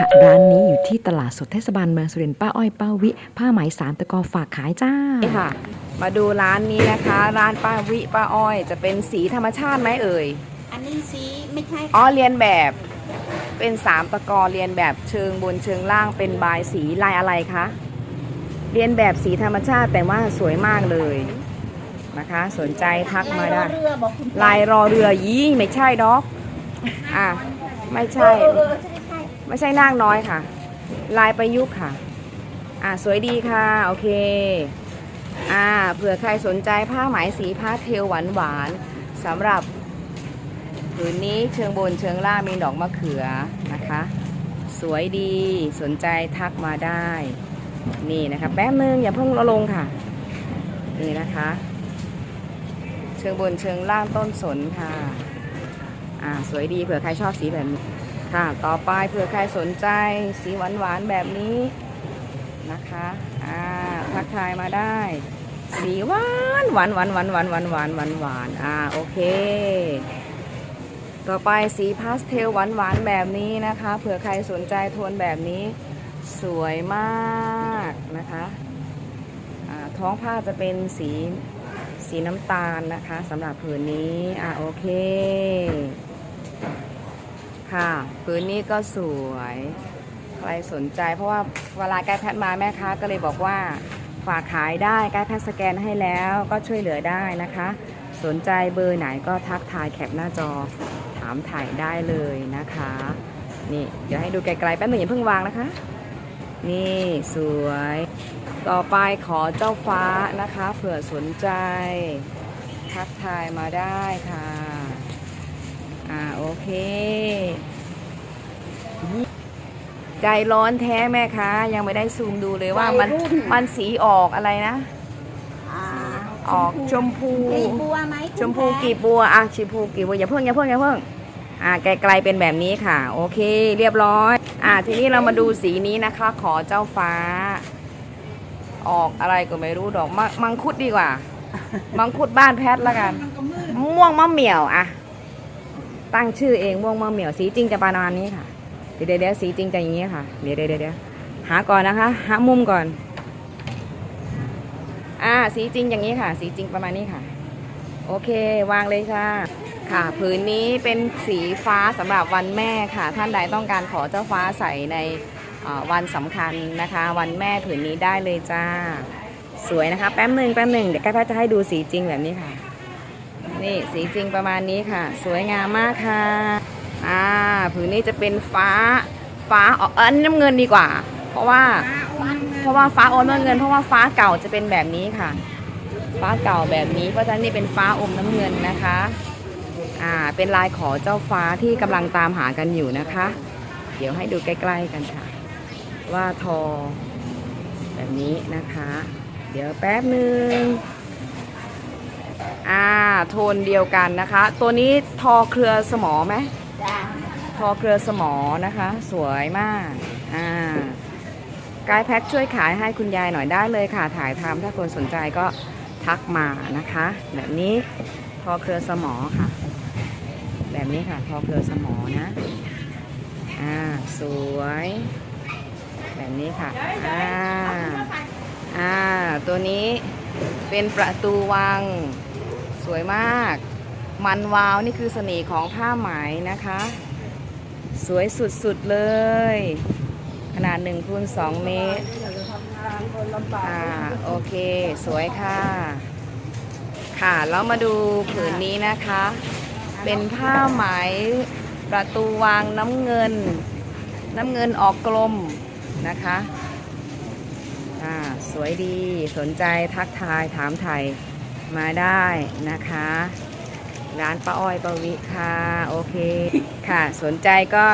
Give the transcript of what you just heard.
ค่ะ ร้านนี้อยู่ที่ตลาดสดเทศบาลเมืองสุรินทร์ป้าอ้อยป้าวิ ผ้าไหมสามตะกอฝากขายจ้านี่ค่ะ มาดูร้านนี้นะคะ ร้านป้าวิป้าอ้อย จะเป็นสีธรรมชาติไหมเอ่ย อันนี้สีไม่ใช่อ๋อเรียนแบบ เป็นสามตะกอเรียนแบบเชิงบนเชิงล่างเป็นบายสีลายอะไรคะ เรียนแบบสีธรรมชาติแต่ว่าสวยมากเลยนะคะ สนใจทักมาได้ลยเรือบอกคุณลายรอเรือยี่ไม่ใช่ดอก อะ ไม่ใช่ เออเออใช่ใช่ ไม่ใช่นางน้อยค่ะ ลายประยุกต์ค่ะ อ่าสวยดีค่ะ โอเค อ่าเผื่อใครสนใจผ้าไหมสีผ้าเทลหวานหวานสำหรับผืนนี้เชิงบนเชิงล่างมีดอกมะเขือนะคะ สวยดีสนใจทักมาได้ นี่นะคะแป๊บนึงอย่าเพิ่งละลงค่ะ นี่นะคะ เชิงบนเชิงล่างต้นสนค่ะ อ่าสวยดีเผื่อใครชอบสีแบบนี้ ค่ะ ต่อไปเผื่อใครสนใจสีหวานหวานแบบนี้นะคะ อ่า ทักทายมาได้ สีหวานหวานหวานหวานหวานหวานหวานหวานหวานอ่า โอเค ต่อไปสีพาสเทลหวานหวานแบบนี้นะคะ เผื่อใครสนใจโทนแบบนี้ สวยมากนะคะอ่าท้องผ้าจะเป็นสีสีน้ำตาลนะคะสำหรับผืนนี้ อ่าโอเค ค่ะพื้นนี้ก็สวยใครสนใจ เพราะว่าเวลาไกด์แพทมาแม่ค้าก็เลยบอกว่าฝากขายได้ไกด์แพทสแกนให้แล้วก็ช่วยเหลือได้นะคะ สนใจเบอร์ไหนก็ทักทายแคปหน้าจอถามถ่ายได้เลยนะคะ นี่เดี๋ยวให้ดูไกลๆแป๊บหนึงอย่าเพิ่งวางนะคะ นี่สวย ต่อไปขอเจ้าฟ้านะคะ เผื่อสนใจ ทักทายมาได้ค่ะ อ่าโอเค ใจร้อนแท้แม่ค้ายังไม่ได้ซูมดูเลยว่ามันมันสีออกอะไรนะ อ่าออกชมพูกีบบัวไหมคุณชมพูแพทกีบบัวอะชมพูกีบบัวอย่าเพิ่งอย่าเพิ่งอย่าเพิ่งอ่าไกลๆเป็นแบบนี้ค่ะ โอเค เรียบร้อย อ่าทีนี้เรามาดูสีนี้นะคะ ขอเจ้าฟ้า ออกอะไรก็ไม่รู้ดอกมะมังคุดดีกว่า มังคุดบ้านแพทแล้วกัน ม่วงมะเหมี่ยวอะ ตั้งชื่อเองม่วงมะเหมี่ยวสีจริงจะประมาณนี้ค่ะ เดี๋ยวเดี๋ยวสีจริงจะอย่างนี้ค่ะ เดี๋ยวเดี๋ยวเดี๋ยวหาก่อนนะคะ หามุมก่อน อ่าสีจริงอย่างนี้ค่ะ สีจริงประมาณนี้ค่ะ โอเควางเลยค่ะ ค่ะผืนนี้เป็นสีฟ้าสำหรับวันแม่ค่ะ ท่านใดต้องการขอเจ้าฟ้าใส่ในวันสำคัญนะคะ วันแม่ผืนนี้ได้เลยจ้า สวยนะคะ แป๊บหนึ่งแป๊บหนึ่งเดี๋ยวก้าจะให้ดูสีจริงแบบนี้ค่ะ นี่สีจริงประมาณนี้ค่ะ สวยงามมากค่ะ อ่าผืนนี้จะเป็นฟ้าฟ้าออกเอออันนี้น้ำเงินดีกว่า เพราะว่าเพราะว่าฟ้าอมน้ำเงิน เพราะว่าฟ้าเก่าจะเป็นแบบนี้ค่ะ ฟ้าเก่าแบบนี้เพราะฉะนั้นนี่เป็นฟ้าอมน้ำเงินนะคะอ่าเป็นลายขอเจ้าฟ้าที่กำลังตามหากันอยู่นะคะ เดี๋ยวให้ดูใกล้ ๆกันค่ะ ว่าทอ แบบนี้นะคะ เดี๋ยวแป๊บหนึ่ง โทนเดียวกันนะคะ ตัวนี้ทอเครือสมอไหมจ้าทอเครือสมอนะคะ สวยมาก อ่ากายแพ็คช่วยขายให้คุณยายหน่อยได้เลยค่ะ ถ่ายทำถ้าคนสนใจก็ทักมานะคะ แบบนี้ทอเครือสมอค่ะ แบบนี้ค่ะทอเครือสมอนะ อ่า สวย แบบนี้ค่ะ อ่า อ่า ตัวนี้เป็นประตูวังส วยมาก มันวาวนี่คือเสน่ห์ของผ้าไหมนะคะ สวยสุดๆเลย ขนาด1คูณ2เมตรอ่าโอเค สวยค่ะ ค่ะแล้วมาดูผืนนี้นะคะ เป็นผ้าไหมประตูวางน้ำเงิน น้ำเงินออกกลมนะคะอ่าสวยดีสนใจทักทายถามไทย มาได้นะคะ ร้านป้าอ้อยปวิค่ะ โอเค ค่ะ สนใจก็